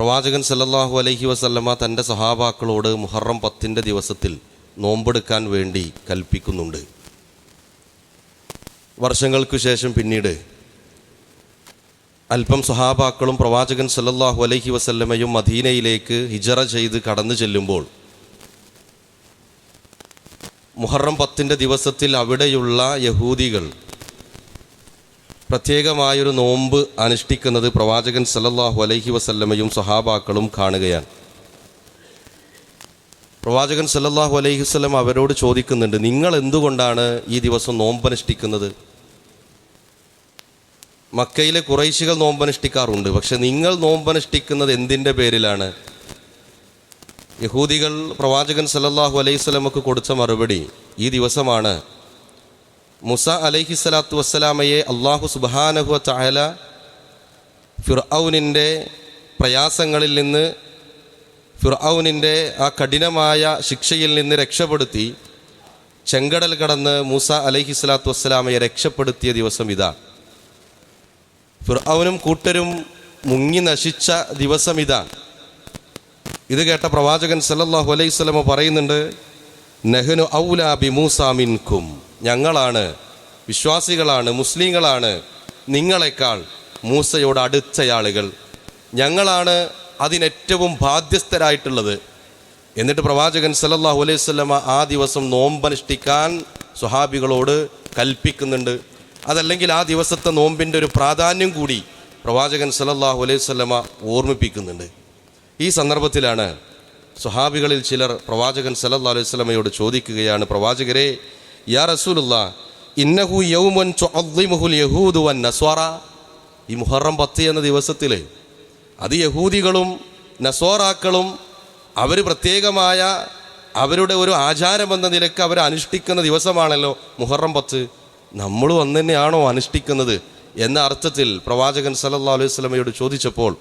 പ്രവാചകൻ സല്ലല്ലാഹു അലൈഹി വസല്ലമ തന്റെ സഹാബാക്കളോട് മുഹറം പത്തിന്റെ ദിവസത്തിൽ നോമ്പെടുക്കാൻ വേണ്ടി കൽപ്പിക്കുന്നുണ്ട്. വർഷങ്ങൾക്കു ശേഷം പിന്നീട് അല്പം സഹാബാക്കളും പ്രവാചകൻ സല്ലല്ലാഹു അലൈഹി വസല്ലമയും മദീനയിലേക്ക് ഹിജറ ചെയ്ത് കടന്നു ചെല്ലുമ്പോൾ മുഹറം പത്തിന്റെ ദിവസത്തിൽ അവിടെയുള്ള യഹൂദികൾ പ്രത്യേകമായൊരു നോമ്പ് അനുഷ്ഠിക്കുന്നത് പ്രവാചകൻ സല്ലല്ലാഹു അലൈഹി വസല്ലമയും സഹാബാക്കളും കാണുകയാണ്. പ്രവാചകൻ സല്ലല്ലാഹു അലൈഹി വസ്ലം അവരോട് ചോദിക്കുന്നുണ്ട് നിങ്ങൾ എന്തുകൊണ്ടാണ് ഈ ദിവസം നോമ്പനുഷ്ഠിക്കുന്നത് മക്കയിലെ കുറൈശികൾ നോമ്പനുഷ്ഠിക്കാറുണ്ട് പക്ഷെ നിങ്ങൾ നോമ്പനുഷ്ഠിക്കുന്നത് എന്തിന്റെ പേരിലാണ്? യഹൂദികൾ പ്രവാചകൻ സല്ലല്ലാഹു അലൈഹി സ്വലമക്ക് കൊടുത്ത മറുപടി ഈ ദിവസമാണ് മുസ അലൈഹി സ്വലാത്തു വസ്സലാമയെ അള്ളാഹു സുബാനഹു ചായല ഫിർഔനിന്റെ പ്രയാസങ്ങളിൽ നിന്ന് ഫിർഔനിന്റെ ആ കഠിനമായ ശിക്ഷയിൽ നിന്ന് രക്ഷപ്പെടുത്തി ചെങ്കടൽ കടന്ന് മൂസ അലൈഹി സ്വലാത്തു വസ്സലാമയെ രക്ഷപ്പെടുത്തിയ ദിവസം ഇതാണ് ഫിർഔനും കൂട്ടരും മുങ്ങി നശിച്ച ദിവസം ഇതാണ് ഇത് കേട്ട പ്രവാചകൻ സല്ലാഹു അലൈഹി സ്വലമ പറയുന്നുണ്ട് നെഹ്നു ഔലാ ബി മൂസ മിൻകും. ഞങ്ങളാണ് വിശ്വാസികളാണ് മുസ്ലിങ്ങളാണ് നിങ്ങളെക്കാൾ മൂസയോട് അടുത്തയാളുകൾ. ഞങ്ങളാണ് അതിനേറ്റവും ബാധ്യസ്ഥരായിട്ടുള്ളത്. എന്നിട്ട് പ്രവാചകൻ സല്ലല്ലാഹു അലൈഹി സ്വലമ ആ ദിവസം നോമ്പനുഷ്ഠിക്കാൻ സ്വഹാബികളോട് കൽപ്പിക്കുന്നുണ്ട്. അതല്ലെങ്കിൽ ആ ദിവസത്തെ നോമ്പിന്റെ ഒരു പ്രാധാന്യം കൂടി പ്രവാചകൻ സല്ലല്ലാഹു അലൈഹി സ്വലമ ഓർമ്മിപ്പിക്കുന്നുണ്ട്. ഈ സന്ദർഭത്തിലാണ് സ്വഹാബികളിൽ ചിലർ പ്രവാചകൻ സല്ലല്ലാഹു അലൈഹി സ്വലമയോട് ചോദിക്കുകയാണ് പ്രവാചകരെ യാ റസൂലുള്ള ഇന്നഹു യൗമൻ തുഅദ്ദിമുഹുൽ യഹൂദു വൻ നസ്വാറ ഈ മുഹറം പത്ത് എന്ന ദിവസത്തിൽ അത് യഹൂദികളും നസോറാക്കളും അവർ പ്രത്യേകമായ അവരുടെ ഒരു ആചാരമെന്ന നിലയ്ക്ക് അവർ അനുഷ്ഠിക്കുന്ന ദിവസമാണല്ലോ മുഹറം പത്ത്. നമ്മൾ അന്ന് തന്നെയാണോ അനുഷ്ഠിക്കുന്നത് എന്ന അർത്ഥത്തിൽ പ്രവാചകൻ സല്ലല്ലാഹു അലൈഹി സ്വലമയോട് ചോദിച്ചപ്പോൾ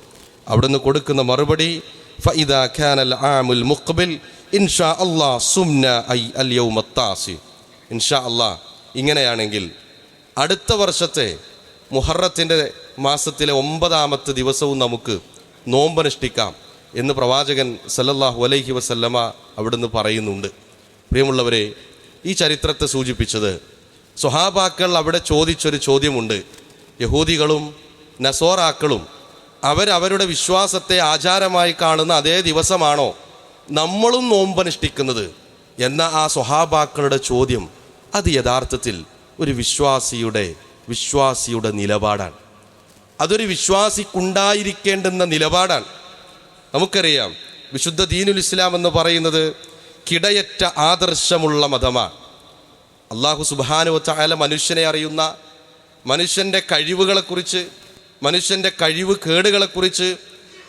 അവിടുന്ന് കൊടുക്കുന്ന മറുപടി ഫഇദാ ഖാനൽ ആമുൽ മുഖ്ബിൽ ഇൻഷാ അല്ലാ സുംന ഐ അൽ യൗമത്താസി ഇൻഷാ അള്ളാ ഇങ്ങനെയാണെങ്കിൽ അടുത്ത വർഷത്തെ മുഹറത്തിന്റെ മാസത്തിലെ ഒമ്പതാമത്തെ ദിവസവും നമുക്ക് നോമ്പനുഷ്ഠിക്കാം എന്ന് പ്രവാചകൻ സല്ലല്ലാഹു അലൈഹി വസല്ലമ അവിടുന്ന് പറയുന്നുണ്ട്. പ്രിയമുള്ളവരെ ഈ ചരിത്രത്തെ സൂചിപ്പിച്ചത് സ്വഹാബാക്കൾ അവിടെ ചോദിച്ചൊരു ചോദ്യമുണ്ട്. യഹൂദികളും നസോറാക്കളും അവരവരുടെ വിശ്വാസത്തെ ആചാരമായി കാണുന്ന അതേ ദിവസമാണോ നമ്മളും നോമ്പനുഷ്ഠിക്കുന്നത് എന്ന ആ സ്വഹാബാക്കളുടെ ചോദ്യം അത് യഥാർത്ഥത്തിൽ ഒരു വിശ്വാസിയുടെ വിശ്വാസിയുടെ നിലപാടാണ്. അതൊരു വിശ്വാസിക്കുണ്ടായിരിക്കേണ്ടുന്ന നിലപാടാണ്. നമുക്കറിയാം വിശുദ്ധ ദീനുൽ ഇസ്ലാം എന്ന് പറയുന്നത് കിടയറ്റ ആദർശമുള്ള മതമാണ്. അള്ളാഹു സുബാനുവച്ചായാല മനുഷ്യനെ അറിയുന്ന മനുഷ്യന്റെ കഴിവുകളെക്കുറിച്ച് മനുഷ്യന്റെ കഴിവ് കേടുകളെക്കുറിച്ച്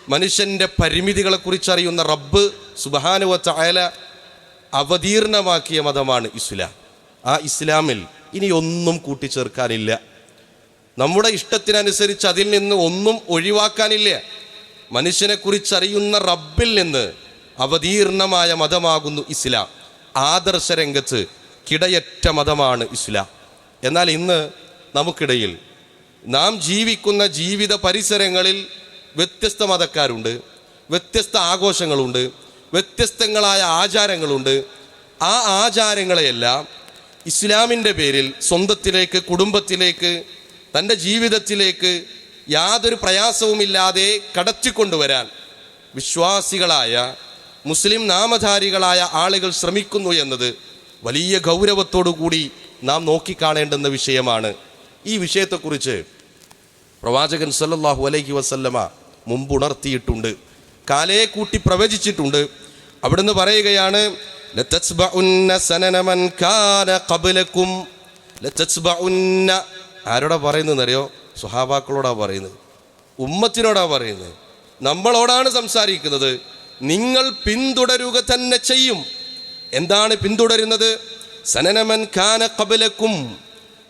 മനുഷ്യന്റെ പരിമിതികളെക്കുറിച്ച് അറിയുന്ന റബ്ബ് സുബാനുവച്ചായാല അവതീർണമാക്കിയ മതമാണ് ഇസ്ലാം. ആ ഇസ്ലാമിൽ ഇനി ഒന്നും കൂട്ടിച്ചേർക്കാനില്ല. നമ്മുടെ ഇഷ്ടത്തിനനുസരിച്ച് അതിൽ നിന്ന് ഒന്നും ഒഴിവാക്കാനില്ല. മനുഷ്യനെ മനുഷ്യനെക്കുറിച്ചറിയുന്ന റബ്ബിൽ നിന്ന് അവതീർണമായ മതമാകുന്നു ഇസ്ലാം. ആദർശ രംഗത്ത് കിടയറ്റ മതമാണ് ഇസ്ലാം. എന്നാൽ ഇന്ന് നമുക്കിടയിൽ നാം ജീവിക്കുന്ന ജീവിത പരിസരങ്ങളിൽ വ്യത്യസ്ത മതക്കാരുണ്ട് വ്യത്യസ്ത ആഘോഷങ്ങളുണ്ട് വ്യത്യസ്തങ്ങളായ ആചാരങ്ങളുണ്ട്. ആ ആചാരങ്ങളെയെല്ലാം ഇസ്ലാമിന്റെ പേരിൽ സ്വന്തത്തിലേക്ക് കുടുംബത്തിലേക്ക് തന്റെ ജീവിതത്തിലേക്ക് യാതൊരു പ്രയാസവുമില്ലാതെ കടത്തിക്കൊണ്ടുവരാൻ വിശ്വാസികളായ മുസ്ലിം നാമധാരികളായ ആളുകൾ ശ്രമിക്കുന്നു എന്നത് വലിയ ഗൗരവത്തോടു കൂടി നാം നോക്കിക്കാണേണ്ടുന്ന വിഷയമാണ്. ഈ വിഷയത്തെക്കുറിച്ച് പ്രവാചകൻ സല്ലാഹു അലൈഹി വസല്ലമ മുമ്പുണർത്തിയിട്ടുണ്ട്. കാലയെ കൂട്ടി പ്രവചിച്ചിട്ടുണ്ട്. അവിടുന്ന് പറയുകയാണ് ആരോടാ പറയുന്നതെന്നറിയോ? സ്വഹാബാക്കളോടാ പറയുന്നത്. ഉമ്മത്തിനോടാ പറയുന്നത്. നമ്മളോടാണ് സംസാരിക്കുന്നത്. നിങ്ങൾ പിന്തുടരുക തന്നെ ചെയ്യും. എന്താണ് പിന്തുടരുന്നത്? സനനമൻ ഖാന കബലക്കും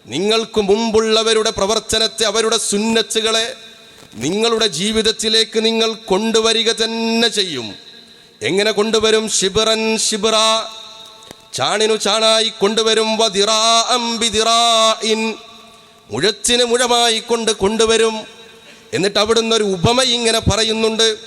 നിങ്ങൾക്ക് മുമ്പുള്ളവരുടെ പ്രവർത്തനത്തെ അവരുടെ സുന്നത്തുകളെ നിങ്ങളുടെ ജീവിതത്തിലേക്ക് നിങ്ങൾ കൊണ്ടുവരിക തന്നെ ചെയ്യും. എങ്ങനെ കൊണ്ടുവരും ശിബിറൻ ശിബിറ? ചാണിനു ചാണായി കൊണ്ടുവരും. മുഴച്ചിന് മുഴമായി കൊണ്ട് കൊണ്ടുവരും. എന്നിട്ട് അവിടുന്ന് ഒരു ഉപമ ഇങ്ങനെ പറയുന്നുണ്ട്.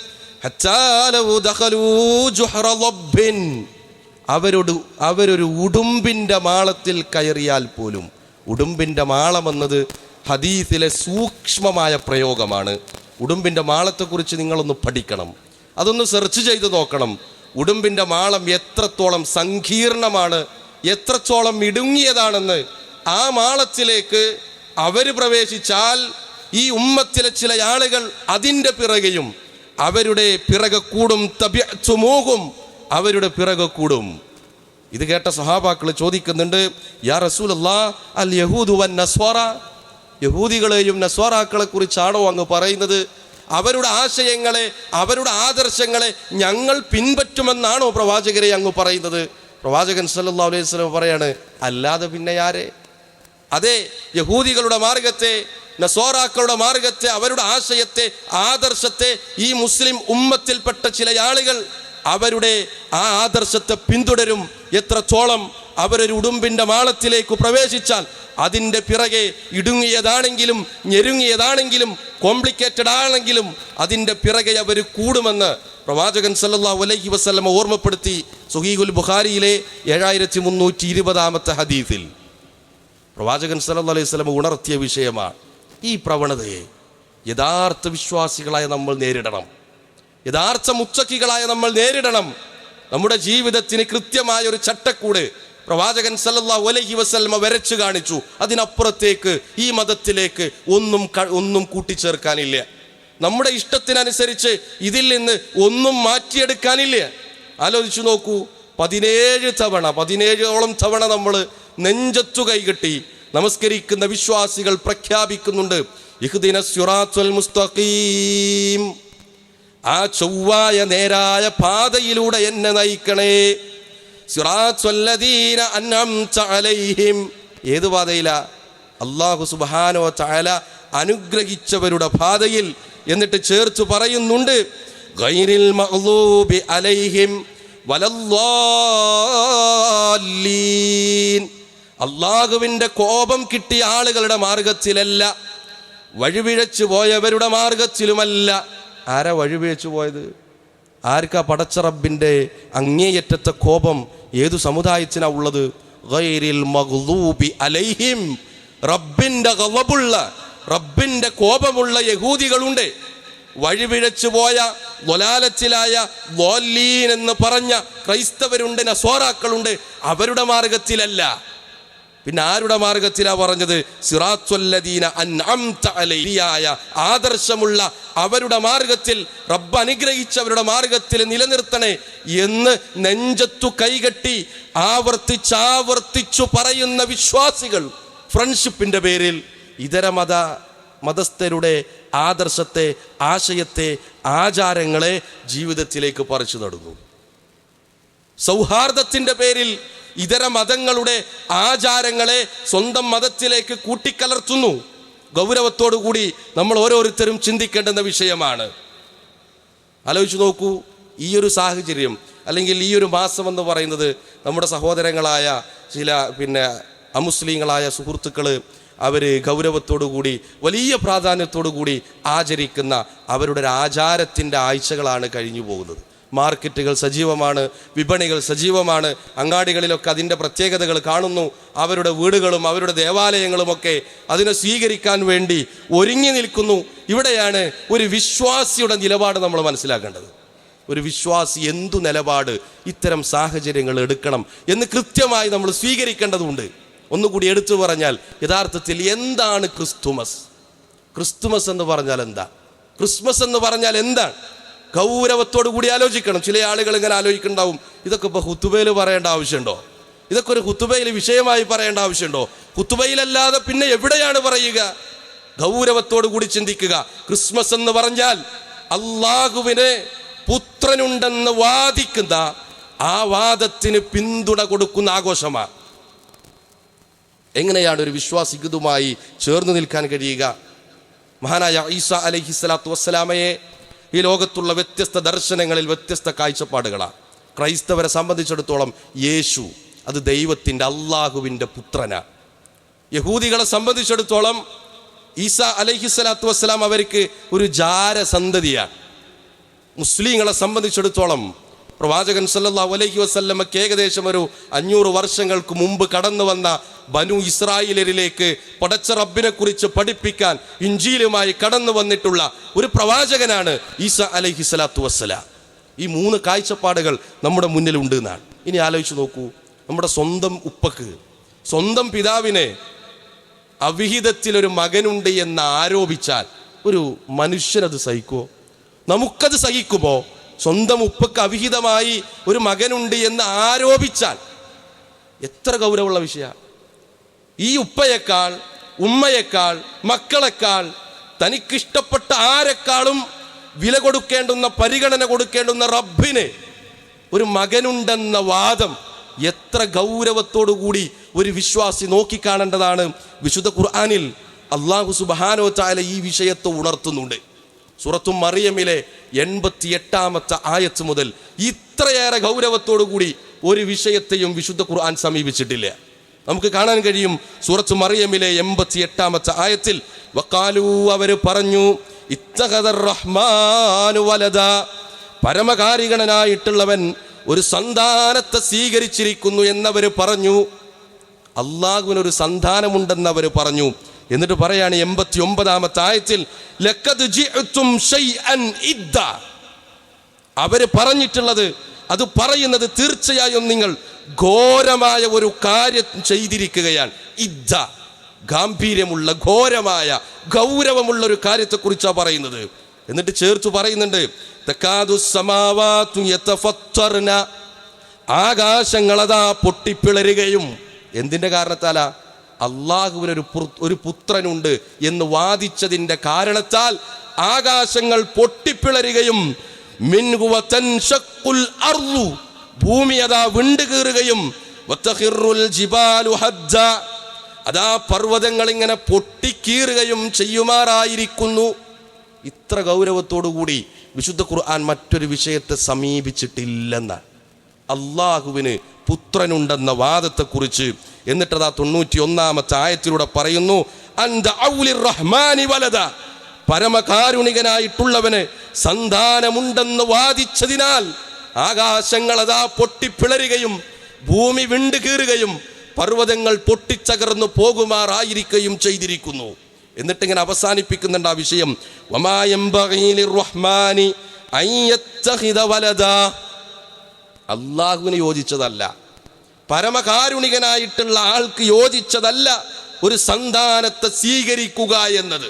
അവരോട് അവരൊരു ഉടുമ്പിന്റെ മാളത്തിൽ കയറിയാൽ പോലും. ഉടുമ്പിന്റെ മാളം എന്നത് ഹദീസിലെ സൂക്ഷ്മമായ പ്രയോഗമാണ്. ഉടുമ്പിന്റെ മാളത്തെക്കുറിച്ച് നിങ്ങളൊന്ന് പഠിക്കണം. അതൊന്ന് സെർച്ച് ചെയ്ത് നോക്കണം. ഉടുമ്പിന്റെ മാളം എത്രത്തോളം സങ്കീർണമാണ് എത്രത്തോളം ഇടുങ്ങിയതാണെന്ന് ആ മാളത്തിലേക്ക് അവർ പ്രവേശിച്ചാൽ ഈ ഉമ്മത്തിലെ ചില ആളുകൾ അതിന്റെ പിറകെയും അവരുടെ പിറകെ കൂടും തബിച്ചുമോകും അവരുടെ പിറകെ കൂടും. ഇത് കേട്ട സഹാബാക്കൾ ചോദിക്കുന്നുണ്ട് യാ റസൂലല്ലാ അൽ യഹൂദുവൻ നസ്വാറ? യഹൂദികളെയും നസ്വാറാക്കളെ കുറിച്ചാണോ അങ്ങ് പറയുന്നത്? അവരുടെ ആശയങ്ങളെ അവരുടെ ആദർശങ്ങളെ ഞങ്ങൾ പിൻപറ്റുമെന്നാണോ പ്രവാചകരെ അങ്ങ് പറയുന്നത്? പ്രവാചകൻ സല്ലാ അലൈഹി സ്വലം പറയാണ് അല്ലാതെ പിന്നെ ആരെ? അതെ യഹൂദികളുടെ മാർഗത്തെ നസോറാക്കളുടെ മാർഗത്തെ അവരുടെ ആശയത്തെ ആദർശത്തെ ഈ മുസ്ലിം ഉമ്മത്തിൽപ്പെട്ട ചില ആളുകൾ അവരുടെ ആ ആദർശത്തെ പിന്തുടരും. എത്രത്തോളം അവരൊരു ഉടുമ്പിന്റെ മാളത്തിലേക്ക് പ്രവേശിച്ചാൽ അതിന്റെ പിറകെ ഇടുങ്ങിയതാണെങ്കിലും ഞെരുങ്ങിയതാണെങ്കിലും കോംപ്ലിക്കേറ്റഡ് ആണെങ്കിലും അതിന്റെ പിറകെ അവർ കൂടുമെന്ന് പ്രവാചകൻ സല്ലാ അലൈഹി വസ്ലമ ഓർമ്മപ്പെടുത്തി സുഹീഖുൽ ബുഖാരിയിലെ ഏഴായിരത്തി മുന്നൂറ്റി ഇരുപതാമത്തെ ഹദീസിൽ. പ്രവാചകൻ സല്ലല്ലാഹു അലൈഹി വസല്ലം ഉണർത്തിയ വിഷയമാണ് ഈ പ്രവണതയെ യഥാർത്ഥ വിശ്വാസികളായ നമ്മൾ നേരിടണം. യഥാർത്ഥ മുച്ചക്കികളായ നമ്മൾ നേരിടണം. നമ്മുടെ ജീവിതത്തിന് കൃത്യമായ ഒരു ചട്ടക്കൂട് പ്രവാചകൻ സല്ലല്ലാഹു അലൈഹി വസല്ലമ വരച്ചു കാണിച്ചു. അതിനപ്പുറത്തേക്ക് ഈ മതത്തിലേക്ക് ഒന്നും ഒന്നും കൂട്ടിച്ചേർക്കാനില്ല. നമ്മുടെ ഇഷ്ടത്തിനനുസരിച്ച് ഇതിൽ നിന്ന് ഒന്നും മാറ്റിയെടുക്കാനില്ല. ആലോചിച്ചു നോക്കൂ. പതിനേഴ് തവണ പതിനേഴോളം തവണ നമ്മൾ നെഞ്ചത്തു കൈകെട്ടി നമസ്കരിക്കുന്ന വിശ്വാസികൾ പ്രഖ്യാപിക്കുന്നുണ്ട്. ഇഹ്ദിന മുസ്തഖീം. ആ ചൊവ്വായ നേരായ പാതയിലൂടെ എന്നെ നയിക്കണേ. അലൈഹിം. ഏത് പാതയിലാ? അള്ളാഹു സുബാനോ തആല അനുഗ്രഹിച്ചവരുടെ പാതയിൽ എന്നിട്ട് ചേർത്ത് പറയുന്നുണ്ട്. മഗ്ലൂബി അലൈഹിം കോപം കിട്ടിയ ആളുകളുടെ മാർഗത്തിലല്ല. വഴിവിഴച്ചു പോയവരുടെ മാർഗത്തിലുമല്ല. ആരാ വഴിവിഴച്ചു പോയത്? ആർക്കാ പടച്ചറബിന്റെ അങ്ങേയറ്റത്തെ കോപം ഏതു സമുദായത്തിനാ ഉള്ളത്? അലൈഹിം റബ്ബിന്റെ ഗളബുള്ള റബ്ബിന്റെ കോപമുള്ള യഹൂദികളുണ്ട്. വഴിപിഴച്ചു പോയ ലൊലാലത്തിലായ ലോല്ലീൻ എന്ന് പറഞ്ഞ ക്രൈസ്തവരുണ്ട് നസോറാക്കളുണ്ട് അവരുടെ മാർഗത്തിലല്ല. പിന്നെ ആരുടെ മാർഗത്തിലാ പറഞ്ഞത്? സിറാത്തുല്ലദീന അലൈഹിയായ ആദർശമുള്ള അവരുടെ മാർഗത്തിൽ റബ്ബ് അനുഗ്രഹിച്ചവരുടെ മാർഗത്തിൽ നിലനിർത്തണേ എന്ന് നെഞ്ചത്തു കൈകെട്ടി ആവർത്തിച്ചാവർത്തിച്ചു പറയുന്ന വിശ്വാസികൾ. ഫ്രണ്ട്ഷിപ്പിന്റെ പേരിൽ ഇതര മത മതസ്ഥരുടെ ആദർശത്തെ ആശയത്തെ ആചാരങ്ങളെ ജീവിതത്തിലേക്ക് പറിച്ചു നടുന്നു. സൗഹാർദ്ദത്തിന്റെ പേരിൽ ഇതര മതങ്ങളുടെ ആചാരങ്ങളെ സ്വന്തം മതത്തിലേക്ക് കൂട്ടിക്കലർത്തുന്നു. ഗൗരവത്തോടു കൂടി നമ്മൾ ഓരോരുത്തരും ചിന്തിക്കേണ്ടുന്ന വിഷയമാണ്. ആലോചിച്ച് നോക്കൂ ഈ ഒരു സാഹചര്യം അല്ലെങ്കിൽ ഈ ഒരു മാസം എന്ന് പറയുന്നത് നമ്മുടെ സഹോദരങ്ങളായ ചില പിന്നെ അമുസ്ലിങ്ങളായ സുഹൃത്തുക്കൾ അവർ കൂടി വലിയ കൂടി ആചരിക്കുന്ന അവരുടെ ആചാരത്തിന്റെ ആഴ്ചകളാണ് കഴിഞ്ഞു പോകുന്നത് മാർക്കറ്റുകൾ സജീവമാണ് വിപണികൾ സജീവമാണ് അങ്ങാടികളിലൊക്കെ അതിന്റെ പ്രത്യേകതകൾ കാണുന്നു അവരുടെ വീടുകളും അവരുടെ ദേവാലയങ്ങളുമൊക്കെ അതിനെ സ്വീകരിക്കാൻ വേണ്ടി ഒരുങ്ങി നിൽക്കുന്നു. ഇവിടെയാണ് ഒരു വിശ്വാസിയുടെ നിലപാട് നമ്മൾ മനസ്സിലാക്കേണ്ടത്. ഒരു വിശ്വാസി എന്തു നിലപാട് ഇത്തരം സാഹചര്യങ്ങൾ എടുക്കണം എന്ന് കൃത്യമായി നമ്മൾ സ്വീകരിക്കേണ്ടതുണ്ട്. ഒന്നുകൂടി എടുത്തു പറഞ്ഞാൽ യഥാർത്ഥത്തിൽ എന്താണ് ക്രിസ്തുമസ്? ക്രിസ്തുമസ് എന്ന് പറഞ്ഞാൽ എന്താ? ക്രിസ്മസ് എന്ന് പറഞ്ഞാൽ എന്താണ്? ഗൗരവത്തോടു കൂടി ആലോചിക്കണം. ചില ആളുകൾ ഇങ്ങനെ ആലോചിക്കുന്നുണ്ടാവും. ഇതൊക്കെ ഇപ്പോൾ ഹുത്തുബയിൽ പറയേണ്ട ആവശ്യമുണ്ടോ? ഇതൊക്കെ ഒരു ഹുത്തുബയിൽ വിഷയമായി പറയേണ്ട ആവശ്യമുണ്ടോ? ഹുത്തുബയിലല്ലാതെ പിന്നെ എവിടെയാണ് പറയുക? ഗൗരവത്തോടു കൂടി ചിന്തിക്കുക. ക്രിസ്മസ് എന്ന് പറഞ്ഞാൽ അള്ളാഹുവിന് പുത്രനുണ്ടെന്ന് വാദിക്കുന്ന ആ വാദത്തിന് പിന്തുണ കൊടുക്കുന്ന ആഘോഷമാണ്. എങ്ങനെയാണ് ഒരു വിശ്വാസികതുമായി ചേർന്ന് നിൽക്കാൻ കഴിയുക? മഹാനായ ഈസ അലഹി സ്വലാത്തു വസ്സലാമയെ ഈ ലോകത്തുള്ള വ്യത്യസ്ത ദർശനങ്ങളിൽ വ്യത്യസ്ത കാഴ്ചപ്പാടുകളാണ്. ക്രൈസ്തവരെ സംബന്ധിച്ചിടത്തോളം യേശു അത് ദൈവത്തിന്റെ അള്ളാഹുവിന്റെ പുത്രനാണ് യഹൂദികളെ സംബന്ധിച്ചിടത്തോളം ഈസ അലൈഹി സ്വലാത്തു വസ്സലാം അവർക്ക് ഒരു ജാരസന്തതിയാണ്. മുസ്ലിങ്ങളെ സംബന്ധിച്ചിടത്തോളം പ്രവാചകൻ സല്ലാ അലൈഹി വസ്ല്ലമ്മക്ക് ഏകദേശം ഒരു അഞ്ഞൂറ് വർഷങ്ങൾക്ക് മുമ്പ് കടന്നു വന്ന ബനു ഇസ്രായേലരിലേക്ക് പടച്ച റബ്ബിനെ കുറിച്ച് പഠിപ്പിക്കാൻ ഇഞ്ചിയിലുമായി കടന്നു വന്നിട്ടുള്ള ഒരു പ്രവാചകനാണ് ഈസ അലൈഹി സ്വലാത്തു വസ്സലാം. ഈ മൂന്ന് കാഴ്ചപ്പാടുകൾ നമ്മുടെ മുന്നിലുണ്ട് എന്നാണ്. ഇനി ആലോചിച്ച് നോക്കൂ. നമ്മുടെ സ്വന്തം ഉപ്പക്ക് സ്വന്തം പിതാവിനെ അവിഹിതത്തിൽ ഒരു മകനുണ്ട് എന്ന് ആരോപിച്ചാൽ ഒരു മനുഷ്യനത് സഹിക്കുമോ നമുക്കത് സഹിക്കുമോ? സ്വന്തം ഉപ്പക്ക് അവിഹിതമായി ഒരു മകനുണ്ട് എന്ന് ആരോപിച്ചാൽ എത്ര ഗൗരവമുള്ള വിഷയ ഈ ഉപ്പയേക്കാൾ ഉമ്മയേക്കാൾ മക്കളെക്കാൾ തനിക്കിഷ്ടപ്പെട്ട ആരെക്കാളും വില കൊടുക്കേണ്ടുന്ന പരിഗണന കൊടുക്കേണ്ടുന്ന റബ്ബിന് ഒരു മകനുണ്ടെന്ന വാദം എത്ര ഗൗരവത്തോടു കൂടി ഒരു വിശ്വാസി നോക്കിക്കാണേണ്ടതാണ് വിശുദ്ധ ഖുർആാനിൽ അള്ളാഹു സുബാനോ ചായ ഈ വിഷയത്തെ ഉണർത്തുന്നുണ്ട്. സൂറത്തു മറിയമിലെ എൺപത്തി എട്ടാമത്തെ ആയത്ത് മുതൽ ഇത്രയേറെ ഗൗരവത്തോടു കൂടി ഒരു വിഷയത്തെയും വിശുദ്ധ ഖുർആൻ സമീപിച്ചിട്ടില്ല. നമുക്ക് കാണാൻ കഴിയും സൂറത്ത് മറിയമിലെ എൺപത്തി എട്ടാമത്തെ ആയത്തിൽ വക്കാലു അവർ പറഞ്ഞു പരമകാരികണനായിട്ടുള്ളവൻ ഒരു സന്താനത്തെ സ്വീകരിച്ചിരിക്കുന്നു എന്നവര് പറഞ്ഞു. അള്ളാഹുവിനൊരു സന്താനമുണ്ടെന്ന് അവർ പറഞ്ഞു. എന്നിട്ട് പറയാണ് എൺപത്തി ഒമ്പതാമത്തെ ആയത്തിൽ. അവർ പറഞ്ഞിട്ടുള്ളത് അത് പറയുന്നത് തീർച്ചയായും നിങ്ങൾ ഘോരമായ ഒരു കാര്യം ചെയ്തിരിക്കുകയാണ്. ഇദ്ദ ഗാംഭീര്യമുള്ള ഘോരമായ ഗൗരവമുള്ള ഒരു കാര്യത്തെ കുറിച്ചാണ് പറയുന്നത്. എന്നിട്ട് ചേർത്ത് പറയുന്നുണ്ട് ആകാശങ്ങളതാ പൊട്ടിപ്പിളരുകയും. എന്തിന്റെ കാരണത്താലാ? അള്ളാഹുവിന് ഒരു പുത്രനുണ്ട് എന്ന് വാദിച്ചതിന്റെ കാരണത്താൽ ആകാശങ്ങൾ പൊട്ടിപ്പിളരുകയും ഭൂമി അതാ വിണ്ടുകീറുകയും അതാ പർവതങ്ങൾ ഇങ്ങനെ പൊട്ടിക്കീറുകയും ചെയ്യുമാറായിരിക്കുന്നു. ഇത്ര ഗൗരവത്തോടുകൂടി വിശുദ്ധ ഖുർആൻ മറ്റൊരു വിഷയത്തെ സമീപിച്ചിട്ടില്ലെന്നാണ്. അള്ളാഹുവിന് പുത്രനുണ്ടെന്ന വാദത്തെക്കുറിച്ച് എന്നിട്ടതാ തൊണ്ണൂറ്റി ഒന്നാമത്തെ ആയത്തിലൂടെ പറയുന്നു റഹ്മാനി വലത പരമകാരുണികനായിട്ടുള്ളവന് സന്താനമുണ്ടെന്ന് വാദിച്ചതിനാൽ ആകാശങ്ങൾ അതാ പൊട്ടിപ്പിളരുകയും ഭൂമി വിണ്ടുകീറുകയും പർവതങ്ങൾ പൊട്ടിച്ചകർന്നു പോകുമാറായിരിക്കുകയും ചെയ്തിരിക്കുന്നു. എന്നിട്ടിങ്ങനെ അവസാനിപ്പിക്കുന്നുണ്ട് ആ വിഷയം. അൻ യത്തഖിദ വലദാ. അള്ളാഹുവിന് യോജിച്ചതല്ല. പരമകാരുണികനായിട്ടുള്ള ആൾക്ക് യോജിച്ചതല്ല ഒരു സന്താനത്തെ സ്വീകരിക്കുക എന്നത്.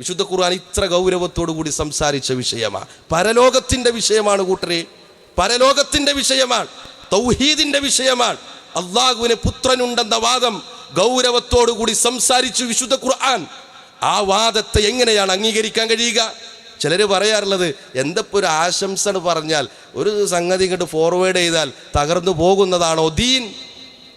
വിശുദ്ധ ഖുർആൻ ഇത്ര ഗൗരവത്തോടു കൂടി സംസാരിച്ച വിഷയമാണ്. പരലോകത്തിന്റെ വിഷയമാണ് കൂട്ടരെ. പരലോകത്തിന്റെ വിഷയമാണ്. തൗഹീദിന്റെ വിഷയമാണ്. അള്ളാഹുവിന് പുത്രനുണ്ടെന്ന വാദം ഗൗരവത്തോടു കൂടി സംസാരിച്ചു വിശുദ്ധ ഖുർആൻ. ആ വാദത്തെ എങ്ങനെയാണ് അംഗീകരിക്കാൻ കഴിയുക? ചിലർ പറയാറുള്ളത് എന്തപ്പോൾ ഒരു ആശംസ പറഞ്ഞാൽ ഒരു സംഗതി ഇങ്ങോട്ട് ഫോർവേഡ് ചെയ്താൽ തകർന്നു പോകുന്നതാണോ ദീൻ?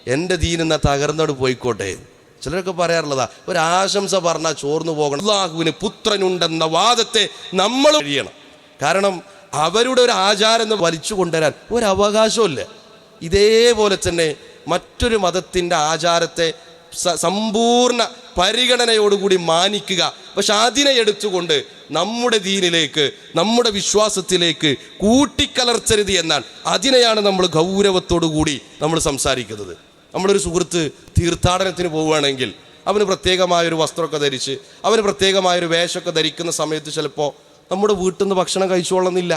എന്റെ ദീൻ എന്നാൽ തകർന്നോട് പോയിക്കോട്ടെ. ചിലരൊക്കെ പറയാറുള്ളതാ ഒരു ആശംസ പറഞ്ഞാൽ ചോർന്നു പോകണം. അള്ളാഹുവിന് പുത്രനുണ്ടെന്ന വാദത്തെ നമ്മൾ കഴിയണം. കാരണം അവരുടെ ഒരു ആചാരം വലിച്ചു കൊണ്ടുവരാൻ ഒരവകാശമില്ല ഇതേപോലെ തന്നെ മറ്റൊരു മതത്തിന്റെ ആചാരത്തെ സമ്പൂർണ പരിഗണനയോടുകൂടി മാനിക്കുക. പക്ഷെ അതിനെ എടുത്തുകൊണ്ട് നമ്മുടെ ദീനിലേക്ക് നമ്മുടെ വിശ്വാസത്തിലേക്ക് കൂട്ടിക്കലർത്തരുത് എന്നാൽ അതിനെയാണ് നമ്മൾ കൂടി നമ്മൾ സംസാരിക്കുന്നത്. നമ്മളൊരു സുഹൃത്ത് തീർത്ഥാടനത്തിന് പോവുകയാണെങ്കിൽ അവന് പ്രത്യേകമായൊരു വസ്ത്രമൊക്കെ ധരിച്ച് അവന് പ്രത്യേകമായൊരു വേഷമൊക്കെ ധരിക്കുന്ന സമയത്ത് ചിലപ്പോൾ നമ്മുടെ വീട്ടിൽ നിന്ന് ഭക്ഷണം കഴിച്ചുകൊള്ളുന്നില്ല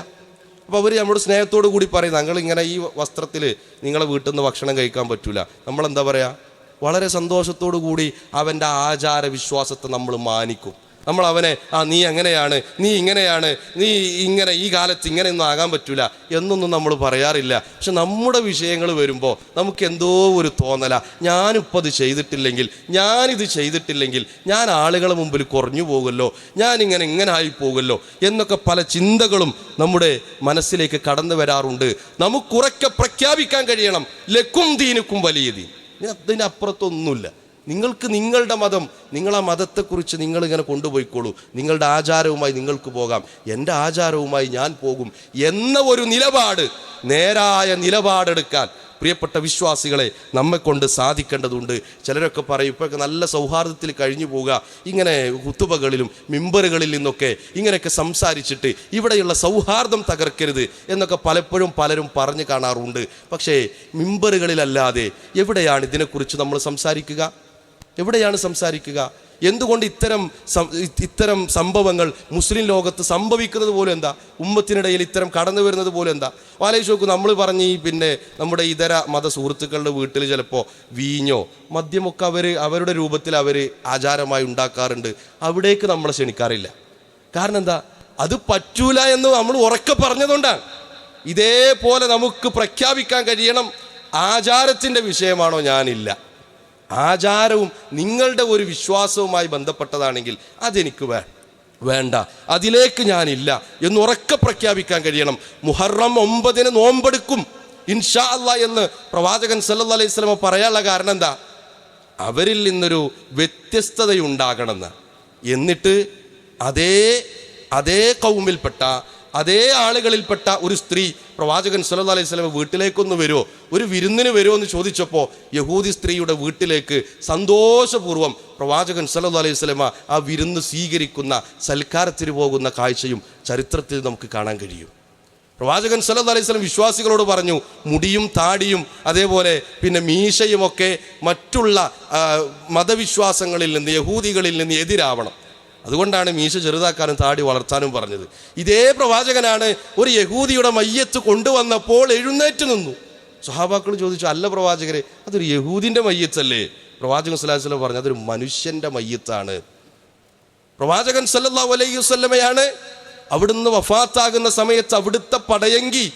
അപ്പോൾ അവർ നമ്മുടെ സ്നേഹത്തോടു കൂടി പറയും നിങ്ങൾ ഇങ്ങനെ ഈ വസ്ത്രത്തിൽ നിങ്ങളെ വീട്ടിൽ നിന്ന് ഭക്ഷണം കഴിക്കാൻ പറ്റൂല. നമ്മളെന്താ പറയുക വളരെ സന്തോഷത്തോടു കൂടി അവന്റെ ആചാര വിശ്വാസത്തെ നമ്മൾ മാനിക്കും. നമ്മൾ അവനെ ആ നീ അങ്ങനെയാണ് നീ ഇങ്ങനെയാണ്? നീ ഇങ്ങനെ ഈ കാലത്ത് ഇങ്ങനെയൊന്നും ആകാൻ പറ്റൂല എന്നൊന്നും നമ്മൾ പറയാറില്ല. പക്ഷെ നമ്മുടെ വിഷയങ്ങൾ വരുമ്പോൾ നമുക്ക് എന്തോ ഒരു തോന്നല. ഞാനിപ്പോൾ അത് ചെയ്തിട്ടില്ലെങ്കിൽ ഞാനിത് ചെയ്തിട്ടില്ലെങ്കിൽ ഞാൻ ആളുകളെ മുമ്പിൽ കുറഞ്ഞു പോകുമല്ലോ ഞാനിങ്ങനെ ഇങ്ങനെ ആയി പോകുമല്ലോ എന്നൊക്കെ പല ചിന്തകളും നമ്മുടെ മനസ്സിലേക്ക് കടന്നു വരാറുണ്ട്. നമുക്കുറക്കെ പ്രഖ്യാപിക്കാൻ കഴിയണം. ലക്കും ദീനുക്കും വലിയ ദീൻ. അതിനപ്പുറത്തൊന്നുമില്ല. നിങ്ങൾക്ക് നിങ്ങളുടെ മതം നിങ്ങളാ മതത്തെക്കുറിച്ച് നിങ്ങളിങ്ങനെ കൊണ്ടുപോയിക്കോളൂ. നിങ്ങളുടെ ആചാരവുമായി നിങ്ങൾക്ക് പോകാം. എന്റെ ആചാരവുമായി ഞാൻ പോകും. എന്ന ഒരു നിലപാട് നേരായ നിലപാടെടുക്കാൻ പ്രിയപ്പെട്ട വിശ്വാസികളെ നമ്മെ കൊണ്ട് സാധിക്കേണ്ടതുണ്ട്. ചിലരൊക്കെ പറയും ഇപ്പോഴൊക്കെ നല്ല സൗഹാർദ്ദത്തിൽ കഴിഞ്ഞു പോവുക. ഇങ്ങനെ കുത്തുബകളിലും മിമ്പറുകളിൽ നിന്നൊക്കെ ഇങ്ങനെയൊക്കെ സംസാരിച്ചിട്ട് ഇവിടെയുള്ള സൗഹാർദ്ദം തകർക്കരുത് എന്നൊക്കെ പലപ്പോഴും പലരും പറഞ്ഞു കാണാറുണ്ട്. പക്ഷേ മിമ്പറുകളിലല്ലാതെ എവിടെയാണ് ഇതിനെക്കുറിച്ച് നമ്മൾ സംസാരിക്കുക? എവിടെയാണ് സംസാരിക്കുക? എന്തുകൊണ്ട് ഇത്തരം ഇത്തരം സംഭവങ്ങൾ മുസ്ലിം ലോകത്ത് സംഭവിക്കുന്നത് പോലും എന്താ? ഉമ്മത്തിനിടയിൽ ഇത്തരം കടന്നു വരുന്നത് പോലും എന്താ? ആലോചിച്ച് നോക്കൂ നമ്മൾ പറഞ്ഞ് ഈ പിന്നെ നമ്മുടെ ഇതര മത സുഹൃത്തുക്കളുടെ വീട്ടിൽ ചിലപ്പോൾ വീഞ്ഞോ മദ്യമൊക്കെ അവർ അവരുടെ രൂപത്തിൽ അവർ ആചാരമായി ഉണ്ടാക്കാറുണ്ട്. അവിടേക്ക് നമ്മളെ ക്ഷണിക്കാറില്ല. കാരണം എന്താ? അത് പറ്റൂല എന്ന് നമ്മൾ ഉറക്കെ പറഞ്ഞതുകൊണ്ടാണ്. ഇതേപോലെ നമുക്ക് പ്രഖ്യാപിക്കാൻ കഴിയണം. ആചാരത്തിന്റെ വിഷയമാണോ ഞാനില്ല. ആചാരവും നിങ്ങളുടെ ഒരു വിശ്വാസവുമായി ബന്ധപ്പെട്ടതാണെങ്കിൽ അതെനിക്ക് വേ വേണ്ട. അതിലേക്ക് ഞാനില്ല എന്ന് ഉറക്കെ പ്രഖ്യാപിക്കാൻ കഴിയണം. മുഹറം ഒമ്പതിന് നോമ്പെടുക്കും. ഇൻഷാ അല്ല എന്ന് പ്രവാചകൻ സല്ല അലൈഹി സ്വലമ പറയാനുള്ള കാരണം എന്താ? അവരിൽ നിന്നൊരു വ്യത്യസ്തതയുണ്ടാകണമെന്ന്. എന്നിട്ട് അതേ അതേ കൗമിൽപ്പെട്ട അതേ ആളുകളിൽപ്പെട്ട ഒരു സ്ത്രീ പ്രവാചകൻ സല്ലല്ലാഹു അലൈഹി സ്വലം വീട്ടിലേക്കൊന്ന് വരുമോ ഒരു വിരുന്നിന് വരുമോ എന്ന് ചോദിച്ചപ്പോൾ യഹൂദി സ്ത്രീയുടെ വീട്ടിലേക്ക് സന്തോഷപൂർവം പ്രവാചകൻ സല്ലല്ലാഹു അലൈഹി സ്വലമ ആ വിരുന്ന് സ്വീകരിക്കുന്ന സൽക്കാരത്തിന് പോകുന്ന കാഴ്ചയും ചരിത്രത്തിൽ നമുക്ക് കാണാൻ കഴിയും. പ്രവാചകൻ സല്ലു അലൈഹി സ്വലം വിശ്വാസികളോട് പറഞ്ഞു മുടിയും താടിയും അതേപോലെ പിന്നെ മീശയുമൊക്കെ മറ്റുള്ള മതവിശ്വാസങ്ങളിൽ നിന്ന് യഹൂദികളിൽ നിന്ന് എതിരാവണം. അതുകൊണ്ടാണ് മീശ ചെറുതാക്കാനും താടി വളർത്താനും പറഞ്ഞത്. ഇതേ പ്രവാചകനാണ് ഒരു യഹൂദിയുടെ മയ്യത്ത് കൊണ്ടുവന്നപ്പോൾ എഴുന്നേറ്റ് നിന്നു. സഹാബാക്കൾ ചോദിച്ചു അല്ല പ്രവാചകരെ അതൊരു യഹൂദിന്റെ മയ്യത്തല്ലേ? പ്രവാചകൻ വസല്ലം പറഞ്ഞു അതൊരു മനുഷ്യന്റെ മയ്യത്താണ്. പ്രവാചകൻ സല്ലാ അലൈഹി വസ്ലമയാണ് അവിടുന്ന് വഫാത്താകുന്ന സമയത്ത് അവിടുത്തെ പടയങ്കി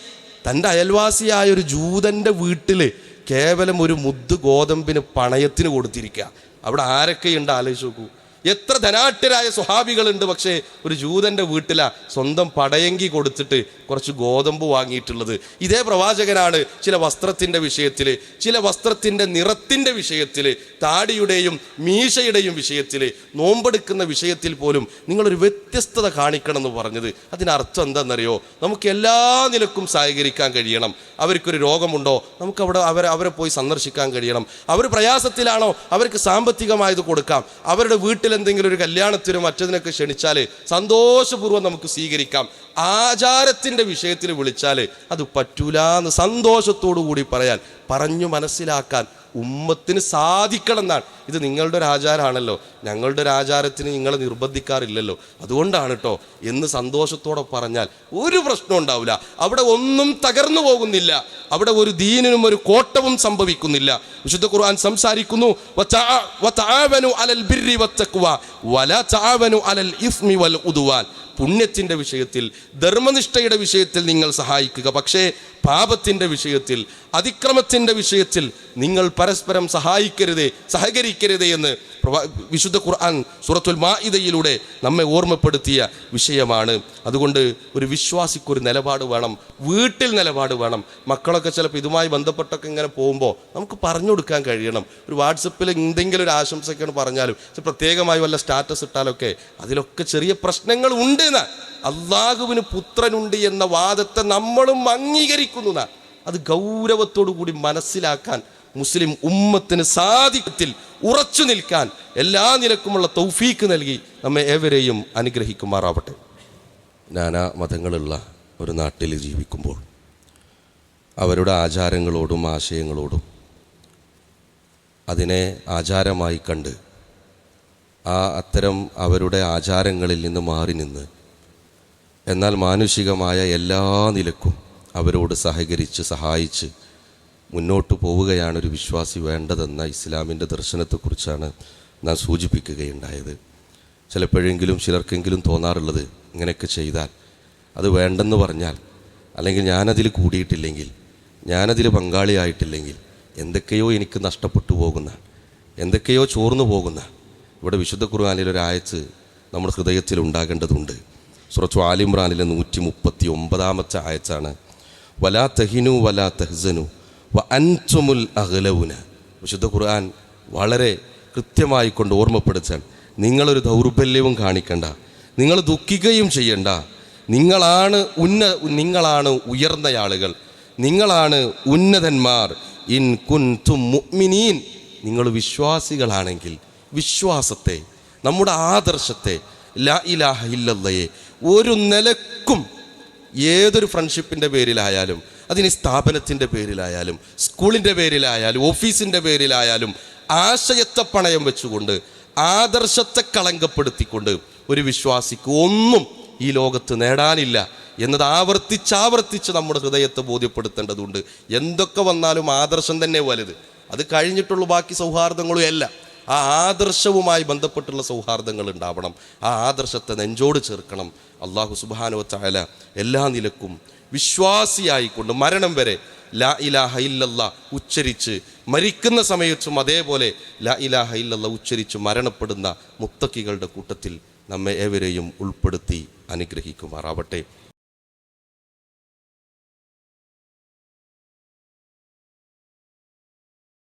തന്റെ അയൽവാസിയായ ഒരു ജൂതന്റെ വീട്ടിൽ കേവലം ഒരു മുദ്ദ് ഗോതമ്പിന് പണയത്തിന് കൊടുത്തിരിക്കുക അവിടെ ആരൊക്കെയുണ്ട്? ആലോചിച്ച് നോക്കൂ. എത്ര ധനാട്യരായ സ്വഹാബികളുണ്ട് പക്ഷേ ഒരു ജൂതന്റെ വീട്ടിലാ സ്വന്തം പടയങ്കി കൊടുത്തിട്ട് കുറച്ച് ഗോതമ്പ് വാങ്ങിയിട്ടുള്ളത്. ഇതേ പ്രവാചകനാണ് ചില വസ്ത്രത്തിന്റെ വിഷയത്തിൽ ചില വസ്ത്രത്തിന്റെ നിറത്തിന്റെ വിഷയത്തിൽ താടിയുടെയും മീശയുടെയും വിഷയത്തിൽ നോമ്പെടുക്കുന്ന വിഷയത്തിൽ പോലും നിങ്ങളൊരു വ്യത്യസ്തത കാണിക്കണം എന്ന് പറഞ്ഞത്. അതിനർത്ഥം എന്താണെന്നറിയോ? നമുക്ക് എല്ലാ നിലക്കും സഹകരിക്കാൻ കഴിയണം. അവർക്കൊരു രോഗമുണ്ടോ? നമുക്ക് അവിടെ അവരെ അവരെ പോയി സന്ദർശിക്കാൻ കഴിയണം. അവർ പ്രയാസത്തിലാണോ? അവർക്ക് സാമ്പത്തികമായത് കൊടുക്കാം. അവരുടെ വീട്ടിൽ എന്തെങ്കിലും ഒരു കല്യാണത്തിനും മറ്റതിനൊക്കെ ക്ഷണിച്ചാൽ സന്തോഷപൂർവം നമുക്ക് സ്വീകരിക്കാം. ആചാരത്തിന്റെ വിഷയത്തിൽ വിളിച്ചാൽ അത് പറ്റൂല എന്ന് സന്തോഷത്തോടു കൂടി പറയാൻ പറഞ്ഞു മനസ്സിലാക്കാൻ ഉമ്മത്തിന് സാധിക്കണം എന്നാണ് ഇത് നിങ്ങളുടെ ഒരു ആചാരമാണല്ലോ. ഞങ്ങളുടെ ഒരു ആചാരത്തിന് നിങ്ങളെ നിർബന്ധിക്കാറില്ലല്ലോ. അതുകൊണ്ടാണ് കേട്ടോ എന്ന് സന്തോഷത്തോടെ പറഞ്ഞാൽ ഒരു പ്രശ്നം ഉണ്ടാവില്ല. അവിടെ ഒന്നും തകർന്നു പോകുന്നില്ല. അവിടെ ഒരു ദീനിനും ഒരു കോട്ടവും സംഭവിക്കുന്നില്ല. വിശുദ്ധ ഖുർആൻ സംസാരിക്കുന്നു "വതആ- വതആവനു അലൽ ബിർരി വത്തഖ്വ വലാ തആവനു അലൽ ഇസ്മി വൽ ഉദ്വാൻ. പുണ്യത്തിന്റെ വിഷയത്തിൽ ധർമ്മനിഷ്ഠയുടെ വിഷയത്തിൽ നിങ്ങൾ സഹായിക്കുക. പക്ഷേ പാപത്തിന്റെ വിഷയത്തിൽ അതിക്രമത്തിന്റെ വിഷയത്തിൽ നിങ്ങൾ പരസ്പരം സഹായിക്കരുതേ സഹകരിക്കരുതേ എന്ന് വിശുദ്ധ ഖുർആൻ സൂറത്തുൽ മാഇദയിലൂടെ നമ്മെ ഓർമ്മപ്പെടുത്തിയ വിഷയമാണ്. അതുകൊണ്ട് ഒരു വിശ്വാസിക്കൊരു നിലപാട് വേണം വീട്ടിൽ നിലപാട് വേണം. മക്കളൊക്കെ ചിലപ്പോൾ ഇതുമായി ബന്ധപ്പെട്ടൊക്കെ ഇങ്ങനെ പോകുമ്പോൾ നമുക്ക് പറഞ്ഞു കൊടുക്കാൻ കഴിയണം. ഒരു വാട്സപ്പിൽ എന്തെങ്കിലും ഒരു ആശംസയൊക്കെയാണ് പറഞ്ഞാലും പ്രത്യേകമായി വല്ല സ്റ്റാറ്റസ് ഇട്ടാലൊക്കെ അതിലൊക്കെ ചെറിയ പ്രശ്നങ്ങൾ ഉണ്ട് എന്ന് അള്ളാഹുവിന് പുത്രനുണ്ട് എന്ന വാദത്തെ നമ്മളും അംഗീകരിക്കുന്നു അത് ഗൗരവത്തോടു കൂടി മനസ്സിലാക്കാൻ മുസ്ലിം ഉമ്മത്തിന് സാധിക്കത്തിൽ ഉറച്ചു നിൽക്കാൻ എല്ലാ നിലക്കുമുള്ള തൗഫീക്ക് നൽകി നമ്മെ ഏവരെയും അനുഗ്രഹിക്കുമാറാവട്ടെ. നാനാ മതങ്ങളുള്ള ഒരു നാട്ടിൽ ജീവിക്കുമ്പോൾ അവരുടെ ആചാരങ്ങളോടും ആശയങ്ങളോടും അതിനെ ആചാരമായി കണ്ട് ആ അത്തരം അവരുടെ ആചാരങ്ങളിൽ നിന്ന് മാറി നിന്ന് എന്നാൽ മാനുഷികമായ എല്ലാ നിലക്കും അവരോട് സഹകരിച്ച് സഹായിച്ച് മുന്നോട്ട് പോവുകയാണ് ഒരു വിശ്വാസി വേണ്ടതെന്ന ഇസ്ലാമിന്റെ ദർശനത്തെക്കുറിച്ചാണ് നാം സൂചിപ്പിക്കുകയുണ്ടായത്. ചിലപ്പോഴെങ്കിലും ചിലർക്കെങ്കിലും തോന്നാറുള്ളത് ഇങ്ങനെയൊക്കെ ചെയ്താൽ അത് വേണ്ടെന്ന് പറഞ്ഞാൽ അല്ലെങ്കിൽ ഞാനതിൽ കൂടിയിട്ടില്ലെങ്കിൽ ഞാനതിൽ പങ്കാളിയായിട്ടില്ലെങ്കിൽ എന്തൊക്കെയോ എനിക്ക് നഷ്ടപ്പെട്ടു പോകുന്ന എന്തൊക്കെയോ ചോർന്നു പോകുന്ന ഇവിടെ വിശുദ്ധ ഖുർആാനിൽ ഒരു ആയത്ത് നമ്മുടെ ഹൃദയത്തിൽ ഉണ്ടാകേണ്ടതുണ്ട്. സുറച്ചു ആലിമ്രാനിലെ നൂറ്റി മുപ്പത്തി ഒമ്പതാമത്തെ ആയച്ചാണ് വലാ തഹിനു വലാ തഹ്സനു വ അഹ്ലവുന വിശുദ്ധ ഖുർആൻ വളരെ കൃത്യമായി കൊണ്ട് ഓർമ്മപ്പെടുത്താൻ നിങ്ങളൊരു ദൗർബല്യവും കാണിക്കണ്ട. നിങ്ങൾ ദുഃഖിക്കുകയും ചെയ്യണ്ട. നിങ്ങളാണ് ഉന്ന നിങ്ങളാണ് ഉയർന്ന ആളുകൾ. നിങ്ങളാണ് ഉന്നതന്മാർ. ഇൻ കുൻതും മുഅ്മിനീൻ. നിങ്ങൾ വിശ്വാസികളാണെങ്കിൽ വിശ്വാസത്തെ നമ്മുടെ ആദർശത്തെ ലാ ഇലാഹ ഇല്ലല്ലയെ ഒരു നിലക്കും ഏതൊരു ഫ്രണ്ട്ഷിപ്പിന്റെ പേരിലായാലും അതിന് സ്ഥാപനത്തിന്റെ പേരിലായാലും സ്കൂളിന്റെ പേരിലായാലും ഓഫീസിന്റെ പേരിലായാലും ആശയത്തെ പണയം വെച്ചുകൊണ്ട് ആദർശത്തെ കളങ്കപ്പെടുത്തിക്കൊണ്ട് ഒരു വിശ്വാസിക്ക് ഒന്നും ഈ ലോകത്ത് നേടാനില്ല എന്നത് ആവർത്തിച്ചാവർത്തിച്ച് നമ്മുടെ ഹൃദയത്തെ ബോധ്യപ്പെടുത്തേണ്ടതുണ്ട്. എന്തൊക്കെ വന്നാലും ആദർശം തന്നെ വലുത്. അത് കഴിഞ്ഞിട്ടുള്ള ബാക്കി സൗഹാർദ്ദങ്ങളും അല്ല. ആ ആദർശവുമായി ബന്ധപ്പെട്ടുള്ള സൗഹാർദ്ദങ്ങൾ ഉണ്ടാവണം. ആ ആദർശത്തെ നെഞ്ചോട് ചേർക്കണം. അള്ളാഹു സുബാനോ ചായാല എല്ലാ നിലക്കും വിശ്വാസിയായിക്കൊണ്ട് മരണം വരെ ലാ ഇലാഹ ഇല്ലല്ല ഉച്ചരിച്ച് മരിക്കുന്ന സമയത്തും അതേപോലെ ലാ ഇലാഹ ഇല്ലല്ല ഉച്ചരിച്ച് മരണപ്പെടുന്ന മുത്തക്കികളുടെ കൂട്ടത്തിൽ നമ്മെ ഏവരെയും ഉൾപ്പെടുത്തി അനുഗ്രഹിക്കുമാറാവട്ടെ.